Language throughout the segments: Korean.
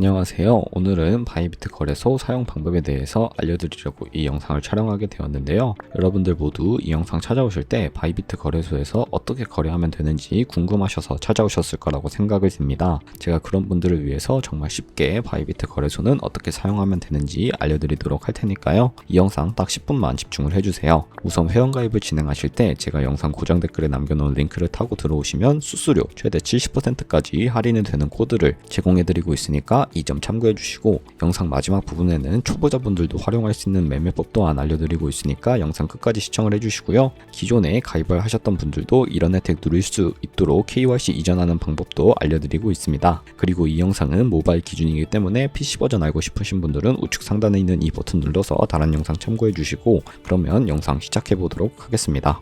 안녕하세요. 오늘은 바이비트 거래소 사용 방법에 대해서 알려드리려고 이 영상을 촬영하게 되었는데요. 여러분들 모두 이 영상 찾아오실 때 바이비트 거래소에서 어떻게 거래하면 되는지 궁금하셔서 찾아오셨을 거라고 생각을 듭니다. 제가 그런 분들을 위해서 정말 쉽게 바이비트 거래소는 어떻게 사용하면 되는지 알려드리도록 할 테니까요. 이 영상 딱 10분만 집중을 해주세요. 우선 회원가입을 진행하실 때 제가 영상 고정 댓글에 남겨놓은 링크를 타고 들어오시면 수수료 최대 70%까지 할인이 되는 코드를 제공해드리고 있으니까 이 점 참고해 주시고 영상 마지막 부분에는 초보자분들도 활용할 수 있는 매매법 또한 알려드리고 있으니까 영상 끝까지 시청을 해주시고요. 기존에 가입을 하셨던 분들도 이런 혜택 누릴 수 있도록 KYC 이전하는 방법도 알려드리고 있습니다. 그리고 이 영상은 모바일 기준이기 때문에 PC 버전 알고 싶으신 분들은 우측 상단에 있는 이 버튼 눌러서 다른 영상 참고해 주시고 그러면 영상 시작해 보도록 하겠습니다.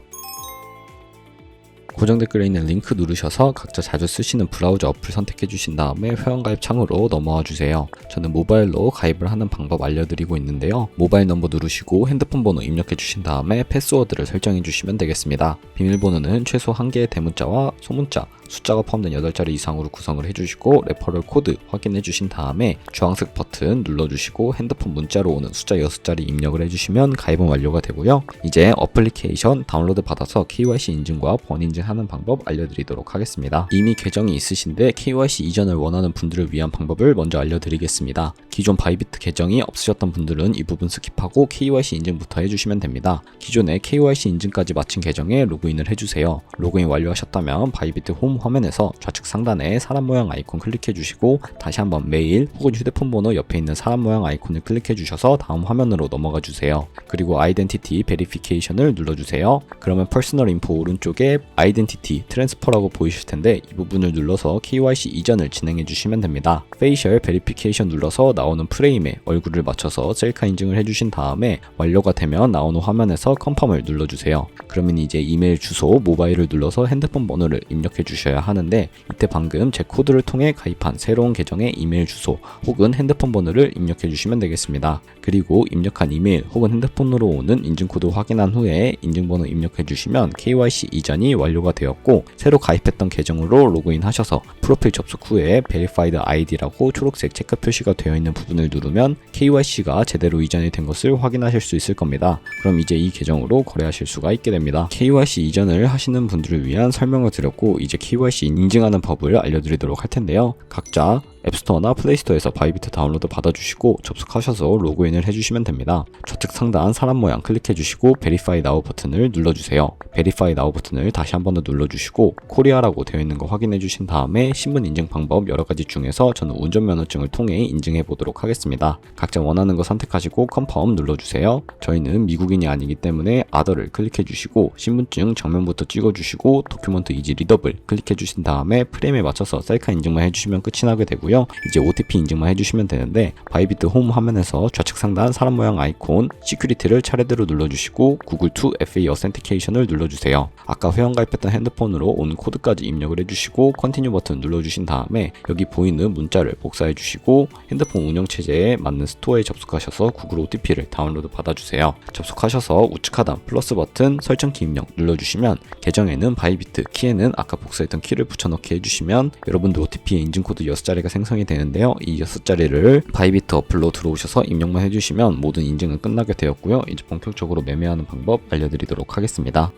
고정 댓글에 있는 링크 누르셔서 각자 자주 쓰시는 브라우저 어플 선택해 주신 다음에 회원가입 창으로 넘어와 주세요. 저는 모바일로 가입을 하는 방법 알려드리고 있는데요. 모바일 넘버 누르시고 핸드폰 번호 입력해 주신 다음에 패스워드를 설정해 주시면 되겠습니다. 비밀번호는 최소 1개의 대문자와 소문자, 숫자가 포함된 8자리 이상으로 구성을 해주시고 레퍼럴 코드 확인해 주신 다음에 주황색 버튼 눌러주시고 핸드폰 문자로 오는 숫자 6자리 입력을 해주시면 가입은 완료가 되고요. 이제 어플리케이션 다운로드 받아서 KYC 인증과 번인증 하는 방법 알려드리도록 하겠습니다. 이미 계정이 있으신데 KYC 이전을 원하는 분들을 위한 방법을 먼저 알려드리겠습니다. 기존 바이비트 계정이 없으셨던 분들은 이 부분 스킵하고 KYC 인증부터 해주시면 됩니다. 기존에 KYC 인증까지 마친 계정에 로그인을 해주세요. 로그인 완료하셨다면 바이비트 홈 화면에서 좌측 상단에 사람 모양 아이콘 클릭해 주시고 다시 한번 메일 혹은 휴대폰 번호 옆에 있는 사람 모양 아이콘을 클릭해 주셔서 다음 화면으로 넘어가 주세요. 그리고 아이덴티티 베리피케이션을 눌러 주세요. 그러면 퍼스널 인포 오른쪽에 아이덴티티 트랜스퍼라고 보이실 텐데 이 부분을 눌러서 KYC 이전을 진행해 주시면 됩니다. 페이셜 베리피케이션 눌러서 나오는 프레임에 얼굴을 맞춰서 셀카 인증을 해 주신 다음에 완료가 되면 나오는 화면에서 컨펌을 눌러 주세요. 그러면 이제 이메일 주소, 모바일을 눌러서 핸드폰 번호를 입력해 주셔야 하는데 이때 방금 제 코드를 통해 가입한 새로운 계정의 이메일 주소 혹은 핸드폰 번호를 입력해 주시면 되겠습니다. 그리고 입력한 이메일 혹은 핸드폰으로 오는 인증코드 확인한 후에 인증번호 입력해 주시면 KYC 이전이 완료가 되었고 새로 가입했던 계정으로 로그인 하셔서 프로필 접속 후에 Verified ID라고 초록색 체크 표시가 되어 있는 부분을 누르면 KYC가 제대로 이전이 된 것을 확인하실 수 있을 겁니다. 그럼 이제 이 계정으로 거래하실 수가 있게 됩니다. KYC 이전을 하시는 분들을 위한 설명을 드렸고 이제 KYC 인증하는 법을 알려드리도록 할 텐데요. 각자 앱스토어나 플레이스토어에서 바이비트 다운로드 받아주시고 접속하셔서 로그인을 해주시면 됩니다. 좌측 상단 사람 모양 클릭해주시고 베리파이 나우 버튼을 눌러주세요. 베리파이 나우 버튼을 다시 한 번 더 눌러주시고 코리아라고 되어 있는 거 확인해주신 다음에 신분 인증 방법 여러 가지 중에서 저는 운전면허증을 통해 인증해 보도록 하겠습니다. 각자 원하는 거 선택하시고 컨펌 눌러주세요. 저희는 미국인이 아니기 때문에 아더를 클릭해주시고 신분증 정면부터 찍어주시고 도큐먼트 이지 리더블 클릭해주신 다음에 프레임에 맞춰서 셀카 인증만 해주시면 끝이 나게 되고요. 이제 OTP 인증만 해주시면 되는데 바이비트 홈 화면에서 좌측 상단 사람 모양 아이콘 시큐리티를 차례대로 눌러주시고 구글 투 FA 어센티케이션을 눌러주세요. 아까 회원 가입했던 핸드폰으로 온 코드까지 입력을 해주시고 컨티뉴 버튼 눌러주신 다음에 여기 보이는 문자를 복사해주시고 핸드폰 운영체제에 맞는 스토어에 접속하셔서 구글 OTP를 다운로드 받아주세요. 접속하셔서 우측 하단 플러스 버튼 설정키 입력 눌러주시면 계정에는 바이비트, 키에는 아까 복사했던 키를 붙여넣기 해주시면 여러분들 OTP의 인증코드 6자리가 생성 이 되는데요. 이 6자리를 바이비트 어플로 들어오셔서 입력만 해주시면 모든 인증은 끝나게 되었고요. 이제 본격적으로 매매하는 방법 알려드리도록 하겠습니다.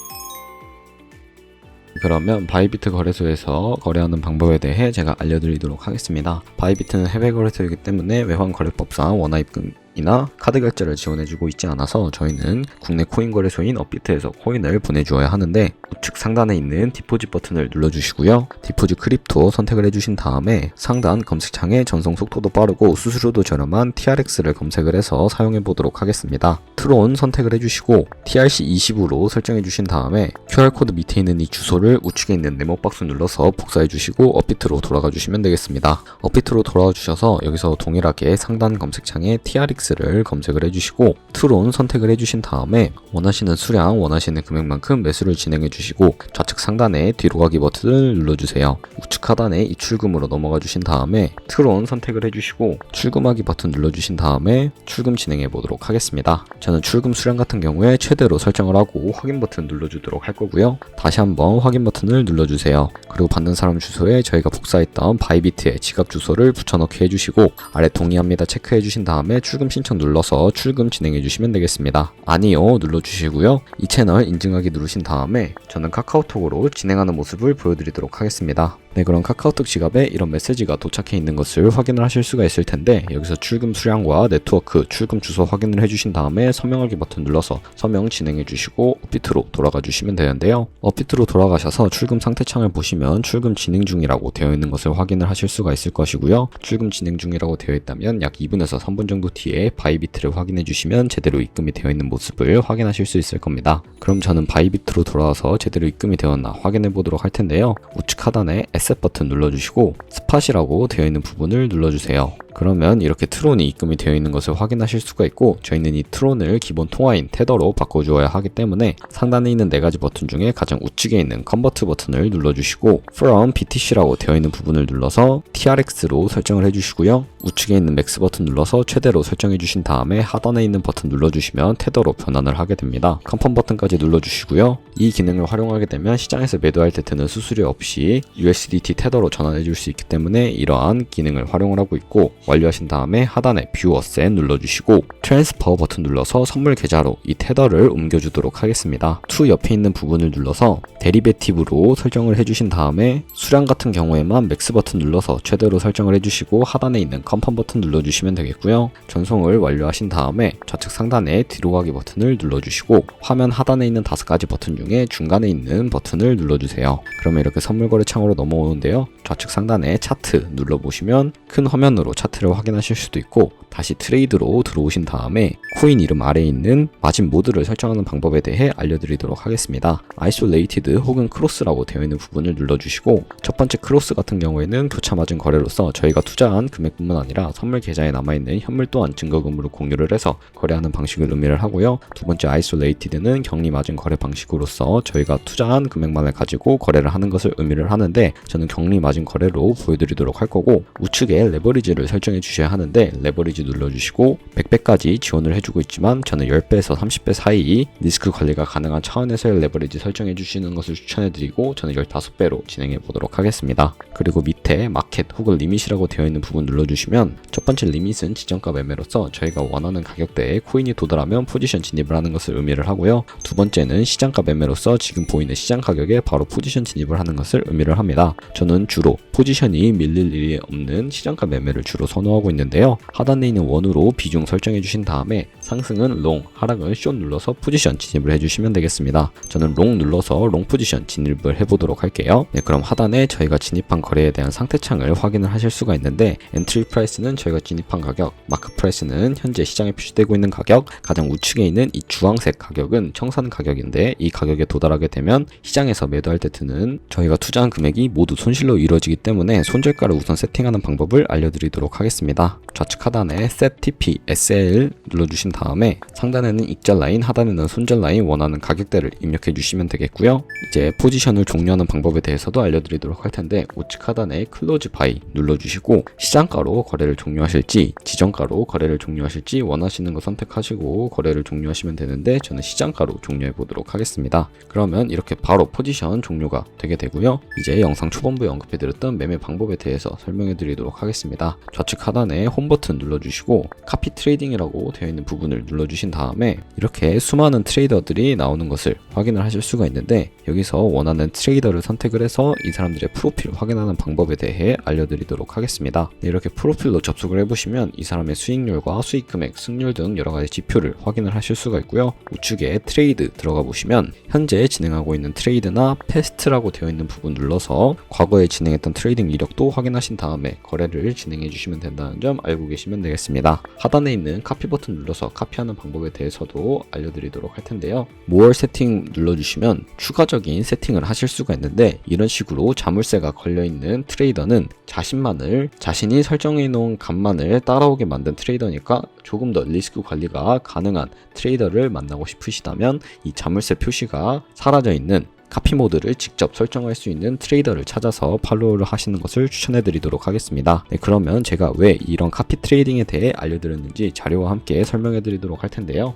그러면 바이비트 거래소에서 거래하는 방법에 대해 제가 알려드리도록 하겠습니다. 바이비트는 해외 거래소이기 때문에 외환 거래법상 원화 입금 이나 카드 결제를 지원해주고 있지 않아서 저희는 국내 코인 거래소인 업비트에서 코인을 보내주어야 하는데 우측 상단에 있는 디포짓 버튼을 눌러주시고요. 디포짓 크립토 선택을 해주신 다음에 상단 검색창에 전송 속도도 빠르고 수수료도 저렴한 TRX를 검색을 해서 사용해 보도록 하겠습니다. 트론 선택을 해주시고 TRC20으로 설정해 주신 다음에 QR코드 밑에 있는 이 주소를 우측에 있는 네모 박스 눌러서 복사해 주시고 업비트로 돌아가 주시면 되겠습니다. 업비트로 돌아와 주셔서 여기서 동일하게 상단 검색창에 TRX 를 검색을 해주시고 트론 선택을 해주신 다음에 원하시는 수량 원하시는 금액만큼 매수를 진행해 눌러주시고 좌측 상단에 뒤로 가기 버튼을 눌러주세요. 우측 하단에 입출금으로 넘어가 주신 다음에 트론 선택을 해주시고 출금하기 버튼 눌러주신 다음에 출금 진행해 보도록 하겠습니다. 저는 출금 수량 같은 경우에 최대로 설정을 하고 확인 버튼 눌러주도록 할 거고요. 다시 한번 확인 버튼을 눌러주세요. 그리고 받는 사람 주소에 저희가 복사했던 바이비트의 지갑 주소를 붙여넣기 해주시고 아래 동의합니다 체크해 주신 다음에 출금 신청 눌러서 출금 진행해 주시면 되겠습니다. 아니요 눌러주시고요. 이 채널 인증하기 누르신 다음에 저는 카카오톡으로 진행하는 모습을 보여드리도록 하겠습니다. 네, 그럼 카카오톡 지갑에 이런 메시지가 도착해 있는 것을 확인을 하실 수가 있을 텐데 여기서 출금 수량과 네트워크, 출금 주소 확인을 해주신 다음에 서명하기 버튼 눌러서 서명 진행해 주시고 업비트로 돌아가 주시면 되는데요. 업비트로 돌아가셔서 출금 상태 창을 보시면 출금 진행 중이라고 되어 있는 것을 확인을 하실 수가 있을 것이고요. 출금 진행 중이라고 되어 있다면 약 2분에서 3분 정도 뒤에 바이비트를 확인해 주시면 제대로 입금이 되어 있는 모습을 확인하실 수 있을 겁니다. 그럼 저는 바이비트로 돌아와서 제대로 입금이 되었나 확인해 보도록 할 텐데요. 우측 하단에 에셋 버튼 눌러주시고 스팟이라고 되어 있는 부분을 눌러주세요. 그러면 이렇게 트론이 입금이 되어 있는 것을 확인하실 수가 있고 저희는 이 트론을 기본 통화인 테더로 바꿔주어야 하기 때문에 상단에 있는 네 가지 버튼 중에 가장 우측에 있는 컨버트 버튼을 눌러주시고 from BTC라고 되어 있는 부분을 눌러서 TRX로 설정을 해주시고요. 우측에 있는 맥스 버튼 눌러서 최대로 설정해 주신 다음에 하단에 있는 버튼 눌러주시면 테더로 변환을 하게 됩니다. 컨펌 버튼까지 눌러주시고요. 이 기능을 활용하게 되면 시장에서 매도할 때 드는 수수료 없이 USDT 테더로 전환해 줄 수 있기 때문에 이러한 기능을 활용을 하고 있고 완료하신 다음에 하단에 뷰 어셋 눌러주시고 트랜스퍼 버튼 눌러서 선물 계좌로 이 테더를 옮겨주도록 하겠습니다. 투 옆에 있는 부분을 눌러서 데리베티브로 설정을 해주신 다음에 수량 같은 경우에만 맥스 버튼 눌러서 최대로 설정을 해주시고 하단에 있는 컨펌 버튼 눌러주시면 되겠고요. 전송을 완료하신 다음에 좌측 상단에 뒤로 가기 버튼을 눌러주시고 화면 하단에 있는 다섯 가지 버튼 중에 중간에 있는 버튼을 눌러주세요. 그러면 이렇게 선물 거래 창으로 넘어오는데요. 좌측 상단에 차트 눌러보시면 큰 화면으로 차트 를 확인하실 수도 있고 다시 트레이드로 들어오신 다음에 코인 이름 아래에 있는 마진 모드를 설정하는 방법에 대해 알려드리도록 하겠습니다. 아이솔레이티드 혹은 크로스라고 되어 있는 부분을 눌러주시고 첫 번째 크로스 같은 경우에는 교차 마진 거래로서 저희가 투자한 금액뿐만 아니라 선물 계좌에 남아있는 현물 또한 증거금으로 공유를 해서 거래하는 방식을 의미를 하고요. 두 번째 아이솔레이티드는 격리 마진 거래 방식으로서 저희가 투자한 금액만을 가지고 거래를 하는 것을 의미를 하는데 저는 격리 마진 거래로 보여드리도록 할 거고 우측에 레버리지를 설 정해 주셔야 하는데 레버리지 눌러주시고 100배까지 지원을 해주고 있지만 저는 10배에서 30배 사이 리스크 관리가 가능한 차원에서의 레버리지 설정해 주시는 것을 추천해 드리고 저는 15배로 진행해 보도록 하겠습니다. 그리고 밑에 마켓 혹은 리밋이라고 되어 있는 부분 눌러주시면 첫 번째 리밋은 지정가 매매로서 저희가 원하는 가격대에 코인이 도달하면 포지션 진입을 하는 것을 의미를 하고요. 두 번째는 시장가 매매로서 지금 보이는 시장 가격에 바로 포지션 진입을 하는 것을 의미를 합니다. 저는 주로 포지션이 밀릴 일이 없는 시장가 매매를 주로 선호하고 있는데요. 하단에 있는 원으로 비중 설정해 주신 다음에 상승은 롱, 하락은 숏 눌러서 포지션 진입을 해주시면 되겠습니다. 저는 롱 눌러서 롱 포지션 진입을 해보도록 할게요. 네, 그럼 하단에 저희가 진입한 거래에 대한 상태창을 확인을 하실 수가 있는데 엔트리 프라이스는 저희가 진입한 가격, 마크 프라이스는 현재 시장에 표시되고 있는 가격, 가장 우측에 있는 이 주황색 가격은 청산 가격인데 이 가격에 도달하게 되면 시장에서 매도할 때 드는 저희가 투자한 금액이 모두 손실로 이루어지기 때문에 손절가를 우선 세팅하는 방법을 알려드리도록 하겠습니다. 좌측 하단에 Set TP, SL 눌러주신 다음에 상단에는 익절 라인, 하단에는 손절 라인 원하는 가격대를 입력해 주시면 되겠고요. 이제 포지션을 종료하는 방법에 대해서도 알려드리도록 할 텐데 우측 하단에 클로즈 바이 눌러주시고 시장가로 거래를 종료하실지 지정가로 거래를 종료하실지 원하시는 거 선택하시고 거래를 종료하시면 되는데 저는 시장가로 종료해 보도록 하겠습니다. 그러면 이렇게 바로 포지션 종료가 되게 되고요. 이제 영상 초반부에 언급해드렸던 매매 방법에 대해서 설명해 드리도록 하겠습니다. 좌측 하단에 홈 버튼 눌러주시고 카피 트레이딩이라고 되어 있는 부분을 눌러주신 다음에 이렇게 수많은 트레이더들이 나오는 것을 확인을 하실 수가 있는데 여기서 원하는 트레이더를 선택을 해서 이 사람들의 프로필을 확인하는 방법에 대해 알려드리도록 하겠습니다. 네, 이렇게 프로필로 접속을 해보시면 이 사람의 수익률과 수익 금액, 승률 등 여러 가지 지표를 확인을 하실 수가 있고요. 우측에 트레이드 들어가 보시면 현재 진행하고 있는 트레이드나 패스트라고 되어 있는 부분 눌러서 과거에 진행했던 트레이딩 이력도 확인하신 다음에 거래를 진행해 주시면 된다는 점 알고 계시면 되겠습니다. 하단에 있는 카피 버튼 눌러서 카피하는 방법에 대해서도 알려드리도록 할 텐데요. 모월 세팅 눌러주시면 추가적인 세팅을 하실 수가 있는데 이런 식으로 자물쇠가 걸려있는 트레이더는 자신만을 자신이 설정해 놓은 값만을 따라오게 만든 트레이더니까 조금 더 리스크 관리가 가능한 트레이더를 만나고 싶으시다면 이 자물쇠 표시가 사라져 있는 카피 모드를 직접 설정할 수 있는 트레이더를 찾아서 팔로우를 하시는 것을 추천해 드리도록 하겠습니다. 네, 그러면 제가 왜 이런 카피 트레이딩에 대해 알려드렸는지 자료와 함께 설명해 드리도록 할 텐데요.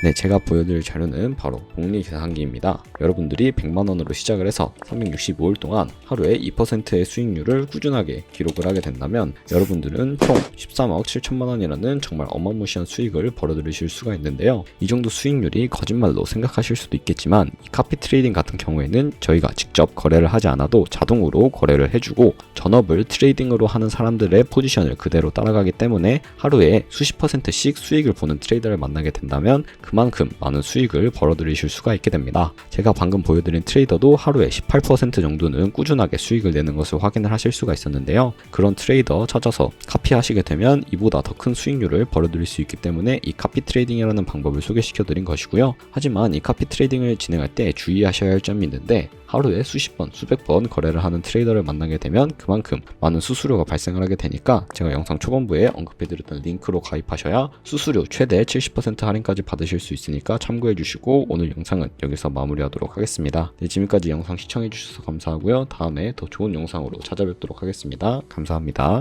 네, 제가 보여드릴 자료는 바로 복리 계산기입니다. 여러분들이 100만원으로 시작을 해서 365일 동안 하루에 2%의 수익률을 꾸준하게 기록을 하게 된다면 여러분들은 총 13억 7천만원이라는 정말 어마무시한 수익을 벌어들이실 수가 있는데요. 이 정도 수익률이 거짓말로 생각하실 수도 있겠지만 이 카피 트레이딩 같은 경우에는 저희가 직접 거래를 하지 않아도 자동으로 거래를 해주고 전업을 트레이딩으로 하는 사람들의 포지션을 그대로 따라가기 때문에 하루에 수십 퍼센트씩 수익을 보는 트레이더를 만나게 된다면 그만큼 많은 수익을 벌어들이실 수가 있게 됩니다. 제가 방금 보여드린 트레이더도 하루에 18% 정도는 꾸준하게 수익을 내는 것을 확인을 하실 수가 있었는데요. 그런 트레이더 찾아서 카피하시게 되면 이보다 더 큰 수익률을 벌어들일 수 있기 때문에 이 카피 트레이딩이라는 방법을 소개시켜 드린 것이고요. 하지만 이 카피 트레이딩을 진행할 때 주의하셔야 할 점이 있는데 하루에 수십 번, 수백 번 거래를 하는 트레이더를 만나게 되면 그만큼 많은 수수료가 발생을 하게 되니까 제가 영상 초반부에 언급해드렸던 링크로 가입하셔야 수수료 최대 70% 할인까지 받으 실 수 있으니까 참고해 주시고 오늘 영상은 여기서 마무리하도록 하겠습니다. 네, 지금까지 영상 시청해 주셔서 감사하고요. 다음에 더 좋은 영상으로 찾아뵙도록 하겠습니다. 감사합니다.